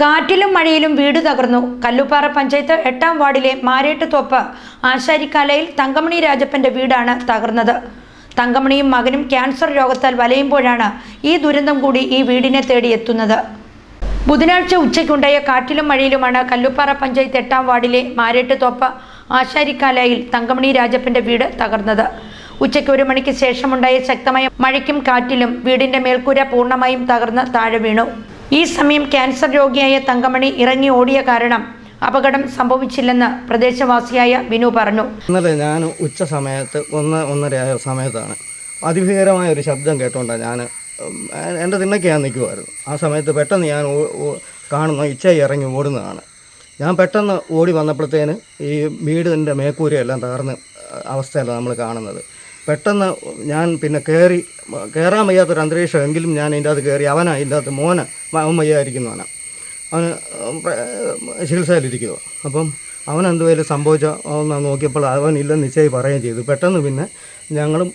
കാറ്റിലും മഴയിലും വീട് തകർന്നു. കല്ലുപാറ പഞ്ചായത്ത് എട്ടാം വാർഡിലെ മാരേട്ട് തോപ്പ് ആശാരിക്കാലയിൽ തങ്കമണി രാജപ്പന്റെ വീടാണ് തകർന്നത്. തങ്കമണിയും മകനും ക്യാൻസർ രോഗത്താൽ വലയുമ്പോഴാണ് ഈ ദുരന്തം കൂടി ഈ വീടിനെ തേടി എത്തുന്നത്. ബുധനാഴ്ച ഉച്ചയ്ക്കുണ്ടായ കാറ്റിലും മഴയിലുമാണ് കല്ലുപ്പാറ പഞ്ചായത്ത് എട്ടാം വാർഡിലെ മാരേട്ട് തോപ്പ് ആശാരിക്കാലയിൽ തങ്കമണി രാജപ്പന്റെ വീട് തകർന്നത്. ഉച്ചയ്ക്ക് ഒരു മണിക്ക് ശേഷമുണ്ടായ ശക്തമായ മഴയ്ക്കും കാറ്റിലും വീടിന്റെ മേൽക്കൂര പൂർണമായും തകർന്ന് താഴെ വീണു. ഈ സമയം ക്യാൻസർ രോഗിയായ തങ്കമണി ഇറങ്ങി ഓടിയ കാരണം അപകടം സംഭവിച്ചില്ലെന്ന് പ്രദേശവാസിയായ ബിനു പറഞ്ഞു. ഇന്നലെ ഞാൻ ഉച്ച സമയത്ത് ഒന്ന് ഒന്നര സമയത്താണ് അതിഭീകരമായ ഒരു ശബ്ദം കേട്ടോണ്ടാണ് ഞാൻ എന്റെ തിണ്ണയ്ക്ക് ഞാൻ നിൽക്കുമായിരുന്നു ആ സമയത്ത് പെട്ടെന്ന് ഞാൻ കാണുന്ന ഇച്ചയായി ഇറങ്ങി ഓടുന്നതാണ്. ഞാൻ പെട്ടെന്ന് ഓടി വന്നപ്പോഴത്തേന് ഈ വീടിന്റെ മേക്കൂരയെല്ലാം തകർന്ന് അവസ്ഥയല്ല നമ്മൾ കാണുന്നത്. പെട്ടെന്ന് ഞാൻ പിന്നെ കയറി കയറാൻ വയ്യാത്തൊരു അന്തരീക്ഷം എങ്കിലും ഞാൻ അതിന്റെ അകത്ത് കയറി അവനാ ഇതിന്റെ അകത്ത് മോന് അവൻ അവന്. ചികിത്സയിലിരിക്കുക അപ്പം അവൻ എന്തുവായാലും സംഭവിച്ച ഒന്ന് നോക്കിയപ്പോൾ അവൻ ഇല്ലെന്ന് നിശ്ചയി പറയുകയും ചെയ്തു. പെട്ടെന്ന് പിന്നെ ഞങ്ങളും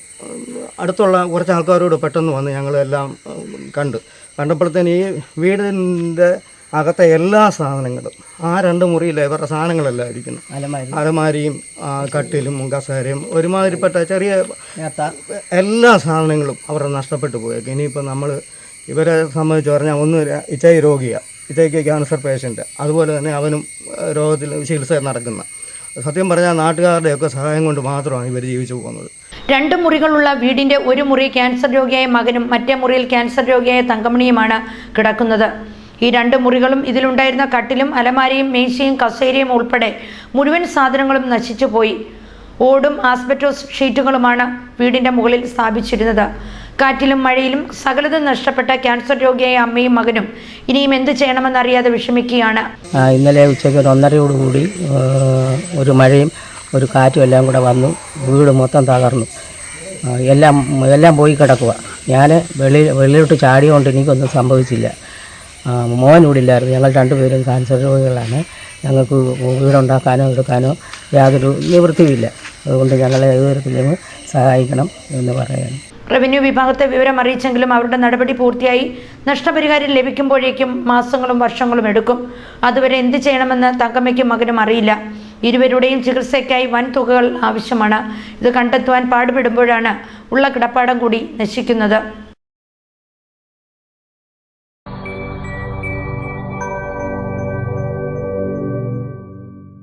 അടുത്തുള്ള കുറച്ച് ആൾക്കാരോട് പെട്ടെന്ന് വന്ന് ഞങ്ങളെല്ലാം കണ്ടു. കണ്ടപ്പോഴത്തേന് ഈ വീടിന്റെ അകത്തെ എല്ലാ സാധനങ്ങളും. ആ രണ്ട് മുറിയിലെ ഇവരുടെ സാധനങ്ങളെല്ലാം ഇരിക്കുന്നു. അലമാരിയും ആ, കട്ടിലും കസേരയും ഒരുമാതിരിപ്പെട്ട ചെറിയ എല്ലാ സാധനങ്ങളും അവരുടെ നഷ്ടപ്പെട്ടു പോയേക്കും. ഇനിയിപ്പോൾ നമ്മൾ ഇവരെ സംബന്ധിച്ച് പറഞ്ഞാൽ ഒന്ന് ഇച്ചൈ രോഗിയാണ് ഇച്ചൈക്ക് ക്യാൻസർ പേഷ്യന്റ് അതുപോലെ തന്നെ അവനും രോഗത്തിൽ ചികിത്സ നടക്കുന്ന. സത്യം പറഞ്ഞാൽ നാട്ടുകാരുടെയൊക്കെ സഹായം കൊണ്ട് മാത്രമാണ് ഇവർ ജീവിച്ചു പോകുന്നത്. രണ്ട് മുറികളുള്ള വീടിന്റെ ഒരു മുറി ക്യാൻസർ രോഗിയായ മകനും മറ്റേ മുറിയിൽ ക്യാൻസർ രോഗിയായ തങ്കമണിയുമാണ് കിടക്കുന്നത്. ഈ രണ്ട് മുറികളും ഇതിലുണ്ടായിരുന്ന കട്ടിലും അലമാരയും മേശയും കസേരയും ഉൾപ്പെടെ മുഴുവൻ സാധനങ്ങളും നശിച്ചുപോയി ഓടും ആസ്ബറ്റോസ് ഷീറ്റുകളുമാണ് വീടിന്റെ മുകളിൽ സ്ഥാപിച്ചിരുന്നത്. കാറ്റിലും മഴയിലും സകലതും നഷ്ടപ്പെട്ട ക്യാൻസർ രോഗിയായ അമ്മയും മകനും ഇനിയും എന്ത് ചെയ്യണമെന്നറിയാതെ വിഷമിക്കുകയാണ്. ഇന്നലെ ഉച്ചയ്ക്ക് ഒരു ഒന്നരയോടുകൂടി കൂടി ഒരു മഴയും ഒരു കാറ്റും എല്ലാം കൂടെ വന്നു. വീട് മൊത്തം തകർന്നു. എല്ലാം എല്ലാം പോയി കിടക്കുക. ഞാൻ വെളി വെളിയിലോട്ട് ചാടിയോണ്ട് എനിക്കൊന്നും സംഭവിച്ചില്ല. മോൻ ഇവിടെ ഇല്ലായിരുന്നു. ഞങ്ങൾ രണ്ടുപേരും ക്യാൻസർ രോഗികളാണ്. ഞങ്ങൾക്ക് വീടുണ്ടാക്കാനോ എടുക്കാനോ യാതൊരു നിവൃത്തിയുമില്ല. അതുകൊണ്ട് ഞങ്ങളെ ഏതൊരു സഹായിക്കണം എന്ന് പറയാണ് റവന്യൂ വിഭാഗത്തെ വിവരം അറിയിച്ചെങ്കിലും അവരുടെ നടപടി പൂർത്തിയായി. നഷ്ടപരിഹാരം ലഭിക്കുമ്പോഴേക്കും മാസങ്ങളും വർഷങ്ങളും എടുക്കും. അതുവരെ എന്ത് ചെയ്യണമെന്ന് തങ്കമ്മയ്ക്കും മകനും അറിയില്ല. ഇരുവരുടെയും ചികിത്സയ്ക്കായി വൻ തുകകൾ ആവശ്യമാണ്. ഇത് കണ്ടെത്തുവാൻ പാടുപെടുമ്പോഴാണ് ഉള്ള കിടപ്പാടം കൂടി നശിക്കുന്നത്.